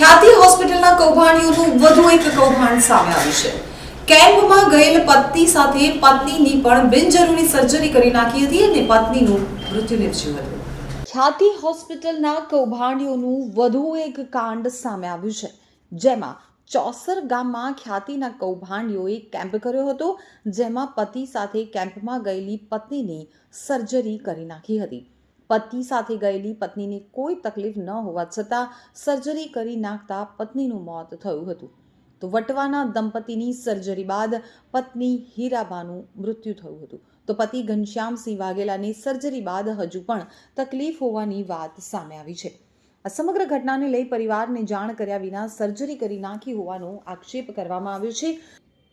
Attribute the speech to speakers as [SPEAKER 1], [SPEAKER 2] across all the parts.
[SPEAKER 1] ખ્યાતિ હોસ્પિટલના કૌભાંડીઓનું વધુ એક કૌભાંડ સામે આવ્યું છે. કેમ્પમાં ગયેલ પત્ની સાથે પત્નીની પણ બિનજરૂરી સર્જરી કરી નાખી હતી અને પત્નીનું મૃત્યુ નિપજ્યું હતું. ખ્યાતિ હોસ્પિટલના કૌભાંડીઓનું વધુ એક કાંડ સામે આવ્યું છે. જેમાં ચોસર ગામમાં ખ્યાતિના કૌભાંડીઓએ કેમ્પ કર્યો હતો, જેમાં પતિ સાથે કેમ્પમાં ગયેલી પત્નીની સર્જરી કરી નાખી હતી. પતિ સાથે ગયેલી પત્નીને કોઈ તકલીફ ન હોવા છતાં સર્જરી કરી નાખતા પત્નીનું મોત થયું હતું. તો વટવાના દંપતીની સર્જરી બાદ પત્ની હીરાબાનું મૃત્યુ થયું હતું. તો પતિ ઘનશ્યામસિંહ વાઘેલાની સર્જરી બાદ હજુ પણ તકલીફ હોવાની વાત સામે આવી છે. આ સમગ્ર ઘટનાને લઈ પરિવારને જાણ કર્યા વિના સર્જરી કરી નાખી હોવાનો આક્ષેપ કરવામાં આવ્યો છે.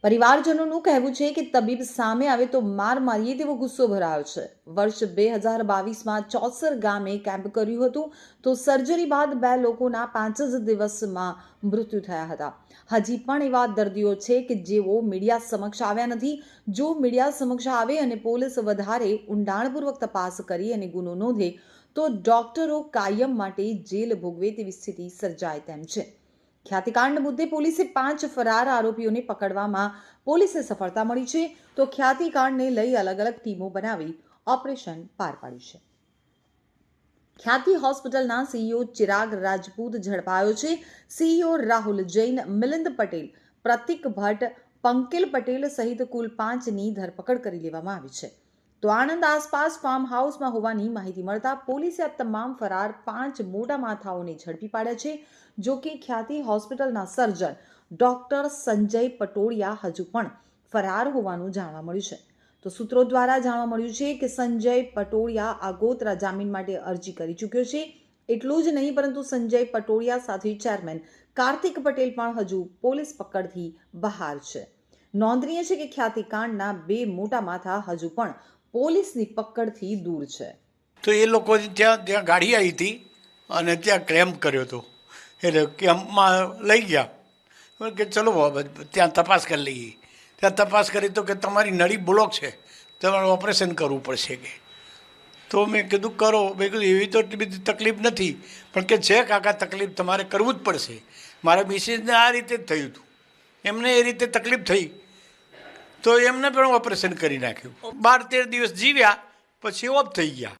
[SPEAKER 1] પરિવારજનોનું કહેવું છે કે તબીબ સામે આવે તો માર મારીએ તેવો ગુસ્સો ભરાયો છે. વર્ષ બે હજાર બાવીસમાં ચોસર ગામે કેમ્પ કર્યું હતું તો સર્જરી બાદ બે લોકોના પાંચ જ દિવસમાં મૃત્યુ થયા હતા. હજી પણ એવા દર્દીઓ છે કે જેઓ મીડિયા સમક્ષ આવ્યા નથી. જો મીડિયા સમક્ષ આવે અને પોલીસ વધારે ઊંડાણપૂર્વક તપાસ કરી અને ગુનો નોંધે, તો ડોક્ટરો કાયમ માટે જેલ ભોગવે તેવી સ્થિતિ સર્જાય તેમ છે. ખ્યાતિકાંડ મુદ્દે પોલીસે પાંચ ફરાર આરોપીઓને પકડવામાં પોલીસે સફળતા મળી છે. તો ખ્યાતિકાંડને લઈ અલગ અલગ ટીમો બનાવી ઓપરેશન પાર પાડ્યું છે. ખ્યાતિ હોસ્પિટલના સીઈઓ ચિરાગ રાજપૂત ઝડપાયો છે. સીઈઓ રાહુલ જૈન, મિલિંદ પટેલ, પ્રતિક ભટ્ટ, પંકિલ પટેલ સહિત કુલ પાંચની ધરપકડ કરી લેવામાં આવી છે. તો આણંદ આસપાસ ફાર્મ હાઉસમાં હોવાની માહિતી મળતા પોલીસે આ તમામ ફરાર પાંચ મોટા માથાઓને ઝડપી પાડ્યા છે, જો કે ખ્યાતિ હોસ્પિટલના સર્જન ડોક્ટર સંજય પટોડિયા હજુ પણ ફરાર હોવાનું જાણવા મળ્યું છે. તો સૂત્રો દ્વારા જાણવા મળ્યું છે કે સંજય પટોડિયા આગોતરા જામીન માટે અરજી કરી ચૂક્યો છે. એટલું જ નહીં, પરંતુ સંજય પટોડિયા સાથે ચેરમેન કાર્તિક પટેલ પણ હજુ પોલીસ પકડથી બહાર છે. નોંધનીય છે કે ખ્યાતિકાંડના બે મોટા માથા હજુ પણ પોલીસની પકડથી દૂર છે.
[SPEAKER 2] તો એ લોકો ત્યાં ત્યાં ગાડી આવી હતી અને ત્યાં ક્રેમ્પ કર્યો હતો. એટલે કેમ્પમાં લઈ ગયા. કે ચલો ત્યાં તપાસ કરી લઈએ. ત્યાં તપાસ કરી તો કે તમારી નળી બ્લોક છે. તમારે ઓપરેશન કરવું પડશે કે. તો મેં કીધું, કરો. મેં કીધું, એવી તો બધી તકલીફ નથી. પણ કે છે કાકા તકલીફ તમારે કરવું જ પડશે. મારા મિસિસને આ રીતે જ થયું હતું. એમને એ રીતે તકલીફ થઈ. તો એમને પણ ઓપરેશન કરી નાખ્યું. બાર તેર દિવસ જીવ્યા પછી ઓફ થઈ ગયા.